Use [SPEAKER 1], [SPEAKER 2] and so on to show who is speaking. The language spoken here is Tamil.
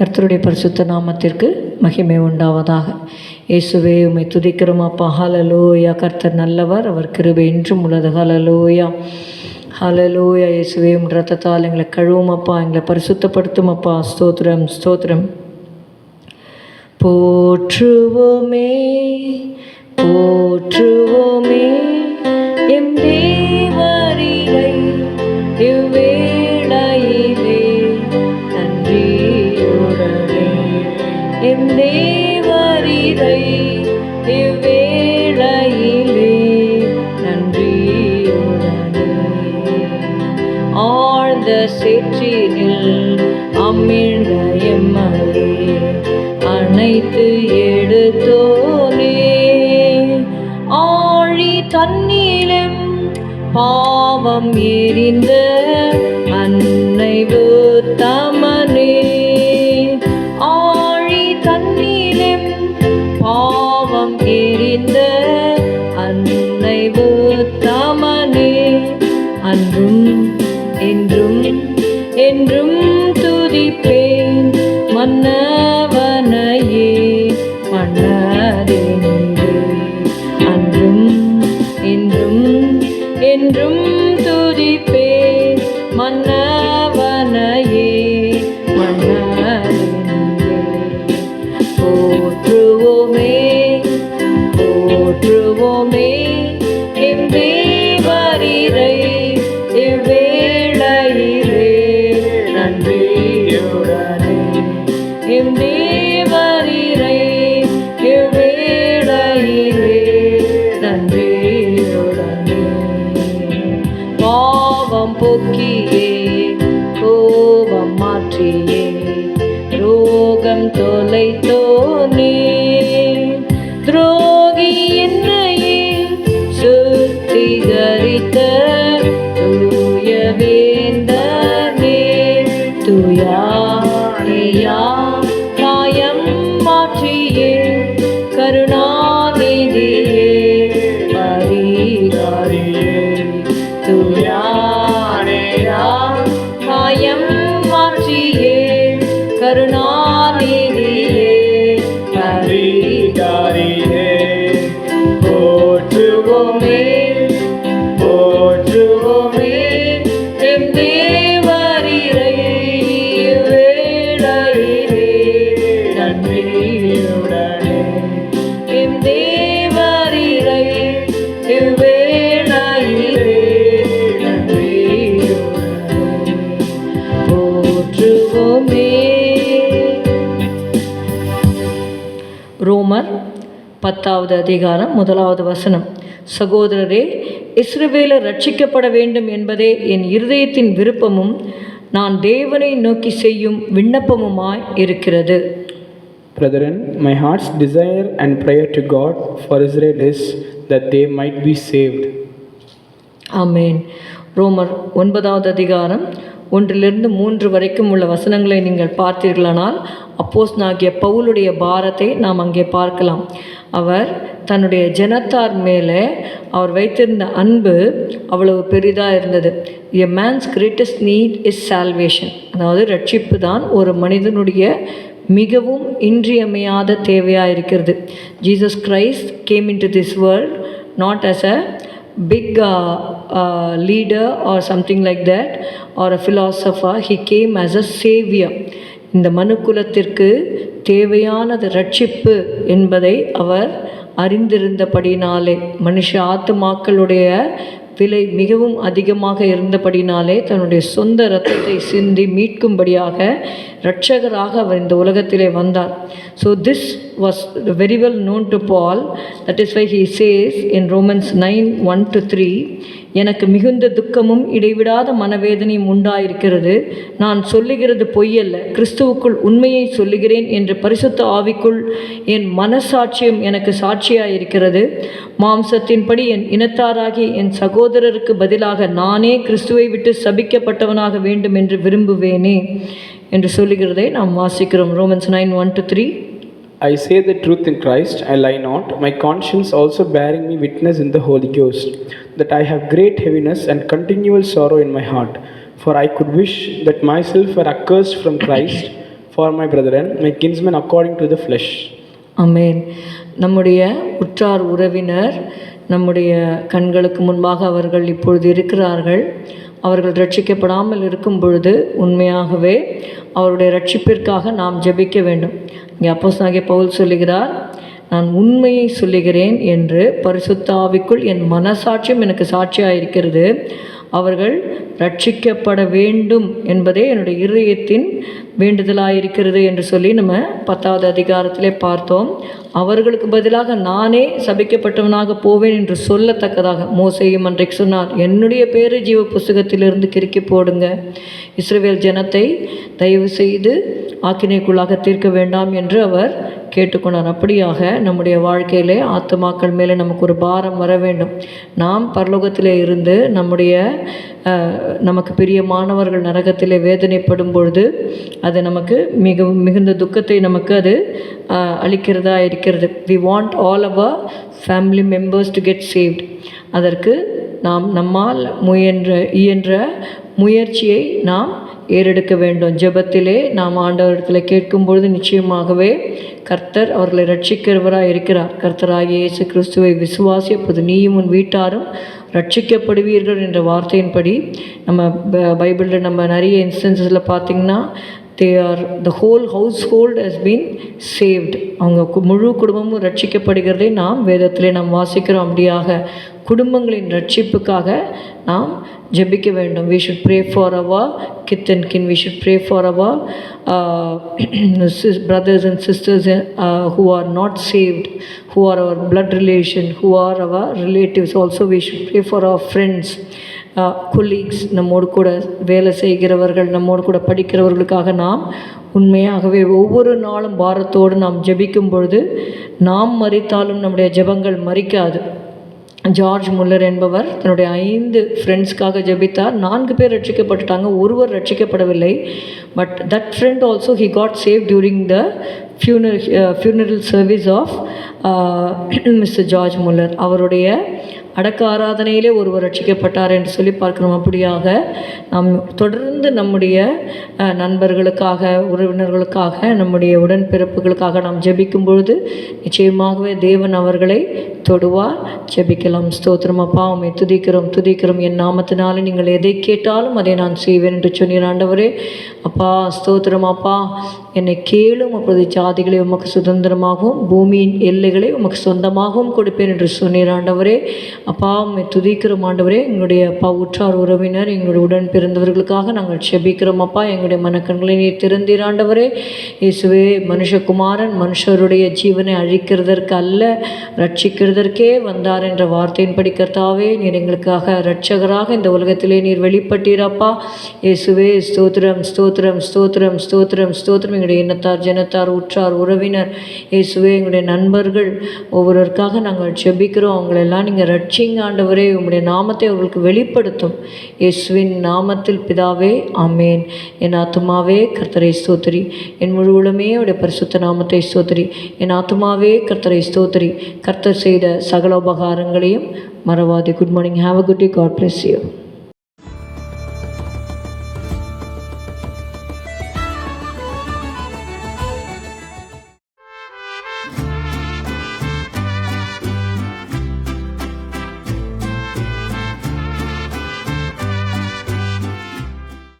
[SPEAKER 1] கர்த்தருடைய பரிசுத்த நாமத்திற்கு மகிமை உண்டாவதாக. இயேசுவே உமை துதிக்கிறோம் அப்பா. ஹலலோயா கர்த்தர் நல்லவர் அவர் கிருபை என்றும் உள்ளது. ஹலலோயா ஹலலோயா இயேசுவே உம் ரத்தத்தால் எங்களை கழுவும் அப்பா. எங்களை பரிசுத்தப்படுத்தும் அப்பா. ஸ்தோத்திரம் ஸ்தோத்திரம். போற்றுவோமே போற்றுவோமே. எம் தே ஆழ்ந்த சேற்றினில் அமிழ்ந்த எம்மலே அனைத்து எடுத்தோனே. ஆழி தண்ணீரம் பாவம் எரிந்த போற்றுவோமே போற்றுவோமே போற்றுவோமே ரோமர் பத்தாவது அதிகாரம் முதலாவது வசனம். சகோதரரே இஸ்ரவேலர் ரட்சிக்கப்பட வேண்டும் என்பதே என் இருதயத்தின் விருப்பமும் நான் தேவனை நோக்கி செய்யும் விண்ணப்பமுமாய் இருக்கிறது.
[SPEAKER 2] Brethren, my heart's desire and prayer to God for Israel is that they might be saved.
[SPEAKER 1] ஆமேன் ரோமர் ஒன்பதாவது அதிகாரம் ஒன்றிலிருந்து மூன்று வரைக்கும் உள்ள வசனங்களை நீங்கள் பார்த்தீர்களானால் அப்போஸ் நாகிய பவுலுடைய பாரத்தை நாம் அங்கே பார்க்கலாம். அவர் தன்னுடைய ஜனத்தார் மேலே அவர் வைத்திருந்த அன்பு அவ்வளவு பெரிதாக இருந்தது. A man's greatest need is salvation அதாவது ரட்சிப்பு தான் ஒரு மனிதனுடைய மிகவும் இன்றியமையாத தேவையாக இருக்கிறது. Jesus Christ came into this world not as a big a leader or something like that or a philosopher he came as a savior இந்த மனுக்குலத்திற்கு தேவையானது ரட்சிப்பு என்பதை அவர் அறிந்திருந்தபடினாலே மனுஷ ஆத்துமாக்களுடைய விலை மிகவும் அதிகமாக இருந்தபடினாலே தன்னுடைய சொந்த இரத்தத்தை சிந்தி மீட்கும்படியாக இரட்சகராக அவர் இந்த உலகத்திலே வந்தார். So this was very well known to Paul that is why he says in Romans nine one two three எனக்கு மிகுந்த துக்கமும் இடைவிடாத மனவேதனையும் உண்டாயிருக்கிறது. நான் சொல்லுகிறது பொய்யல்ல. கிறிஸ்துவுக்குள் உண்மையை சொல்லுகிறேன் என்று பரிசுத்த ஆவிக்குள் என் மனசாட்சியம் எனக்கு சாட்சியாயிருக்கிறது. மாம்சத்தின்படி என் இனத்தாராகி என் சகோதரருக்கு பதிலாக நானே கிறிஸ்துவை விட்டு சபிக்கப்பட்டவனாக வேண்டும் என்று விரும்புவேனே என்று சொல்லுகிறதை நாம் வாசிக்கிறோம் Romans nine one two three
[SPEAKER 2] I say the truth in Christ, I lie not, my conscience also bearing me witness in the Holy Ghost, that I have great heaviness and continual sorrow in my heart. For I could wish that myself were accursed from Christ for my brethren, my kinsmen according to the flesh.
[SPEAKER 1] அமேன் நம்முடைய உற்றார் உறவினர் நம்முடைய கண்களுக்கு முன்பாக அவர்கள் இப்பொழுது இருக்கிறார்கள். அவர்கள் ரட்சிக்கப்படாமல் இருக்கும் பொழுது உண்மையாகவே அவருடைய ரட்சிப்பிற்காக நாம் ஜெபிக்க வேண்டும். இங்கே அப்போஸ் பவுல் சொல்லுகிறார் நான் உண்மையை சொல்லுகிறேன் என்று பரிசுத்தாவிக்குள் என் மனசாட்சியம் எனக்கு சாட்சியாக இருக்கிறது அவர்கள் ரட்சிக்கப்பட வேண்டும் என்பதே என்னுடைய இருதயத்தின் வேண்டுதலாக இருக்கிறது என்று சொல்லி நம்ம பத்தாவது அதிகாரத்திலே பார்த்தோம். அவர்களுக்கு பதிலாக நானே சபிக்கப்பட்டவனாக போவேன் என்று சொல்லத்தக்கதாக மோசையும் அன்றைக்கு சொன்னார். என்னுடைய பேரு ஜீவ புஸ்தகத்திலிருந்து கிறுக்கி போடுங்க. இஸ்ரேல் ஜனத்தை தயவு செய்து ஆக்கினைக்குள்ளாக தீர்க்க வேண்டாம் என்று அவர் கேட்டுக்கொண்டார். அப்படியாக நம்முடைய வாழ்க்கையிலே ஆத்துமாக்கள் மேலே நமக்கு ஒரு பாரம் வர வேண்டும். நாம் பரலோகத்திலே இருந்து நம்முடைய நமக்கு பிரியமானவர்கள் நரகத்திலே வேதனைப்படும் பொழுது அது நமக்கு மிகவும் மிகுந்த துக்கத்தை நமக்கு அது அளிக்கிறதா இருக்கிறது. We want all our family members to get saved அதற்கு நாம் நம்மால் முயன்ற இயன்ற முயற்சியை நாம் ஏறெடுக்க வேண்டும். ஜெபத்திலே நாம் ஆண்டவரிடத்தில் கேட்கும் பொழுது நிச்சயமாகவே கர்த்தர் அவர்களை ரட்சிக்கிறவராக இருக்கிறார். கர்த்தராகிய இயேசு கிறிஸ்துவை விசுவாசி அப்போது நீயும் உன் வீட்டாரும் ரட்சிக்கப்படுவீர்கள் என்ற வார்த்தையின்படி நம்ம ப- பைபிளில் நம்ம நிறைய இன்ஸ்டன்சஸில் பார்த்திங்கன்னா they are the whole household has been saved அவங்க கு- முழு குடும்பமும் ரட்சிக்கப்படுகிறதை நாம் வேதத்திலே நாம் வாசிக்கிறோம் அப்படியாக குடும்பங்களின் ரட்சிப்புக்காக நாம் ஜெபிக்க வேண்டும். We should pray for our kith and kin we should pray for our brothers and sisters who are not saved who are our blood relation who are our relatives also we should pray for our friends colleagues நம்மோடு கூட வேலை செய்கிறவர்கள் நம்மோடு கூட படிக்கிறவர்களுக்காக நாம் உண்மையாகவே ஒவ்வொரு நாளும் பாரத்தோடு நாம் ஜெபிக்கும் பொழுது நாம் மறித்தாலும் நம்முடைய ஜெபங்கள் மறிக்காது ஜார்ஜ் முல்லர் என்பவர் தன்னுடைய ஐந்து ஃப்ரெண்ட்ஸ்க்காக ஜெபித்தார். நான்கு பேர் ரட்சிக்கப்பட்டுட்டாங்க. ஒருவர் ரட்சிக்கப்படவில்லை. But that friend also he got saved during the funer funeral service of mister George Muller அவருடைய அடக்க ஆராதனையிலே ஒருவர் ரட்சிக்கப்பட்டார் என்று சொல்லி பார்க்கிறோம். அப்படியாக நாம் தொடர்ந்து நம்முடைய நண்பர்களுக்காக உறவினர்களுக்காக நம்முடைய உடன்பிறப்புகளுக்காக நாம் ஜெபிக்கும் பொழுது நிச்சயமாகவே தேவன் அவர்களை தொடுவார். ஜெபிக்கலாம். ஸ்தோத்திரம். அப்பா உம்மை துதிக்கிறோம் துதிக்கிறோம். என் நாமத்தினாலே நீங்கள் எதை கேட்டாலும் அதை நான் செய்வேன் என்று சொன்னீர் ஆண்டவரே. அப்பா ஸ்தோத்திரம். அப்பா என்னை கேளும் அப்பொழுது ஜாதிகளை உமக்கு சுதந்திரமாகவும் பூமியின் எல்லைகளை உமக்கு சொந்தமாகவும் கொடுப்பேன் என்று சொன்னீர் ஆண்டவரே. அப்பா உம்மை துதிக்கிறோம் ஆண்டவரே. எங்களுடைய அப்பா உற்றார் உறவினர் எங்களுடைய உடன் பிறந்தவர்களுக்காக நாங்கள் செபிக்கிறோம் அப்பா. எங்களுடைய மனக்கண்களை நீர் திறந்தீராண்டவரே இயேசுவே மனுஷகுமாரன் மனுஷருடைய ஜீவனை அழிக்கிறதற்கு அல்ல ரட்சிக்கிறதற்கே வந்தார் என்ற வார்த்தையின் படிக்கத்தாவே நீர் எங்களுக்காக ரட்சகராக இந்த உலகத்திலே நீர் வெளிப்பட்டீரப்பா இயேசுவே ஸ்தோத்திரம் ஸ்தோத்திரம் ஸ்தோத்திரம் ஸ்தோத்திரம் ஸ்தோத்திரம். எங்களுடைய இனத்தார் ஜனத்தார் உற்றார் உறவினர் இயேசுவே எங்களுடைய நண்பர்கள் ஒவ்வொருவருக்காக நாங்கள் செபிக்கிறோம். அவங்களெல்லாம் நீங்கள் ரட்சிங்க ஆண்டவரே உங்களுடைய நாமத்தை அவர்களுக்கு வெளிப்படுத்தும். இயேசுவின் நாமத்தில் பிதாவே ஆமேன். என் ஆத்துமாவே கர்த்தரை ஸ்தோத்திரி. என் முழு உளமே அவருடைய பரிசுத்த நாமத்தை ஸ்தோத்திரி. என் ஆத்துமாவே கர்த்தரை ஸ்தோத்திரி. கர்த்தர் செய்த சகல உபகாரங்களையும் மறவாதே. Good morning have a good day God bless you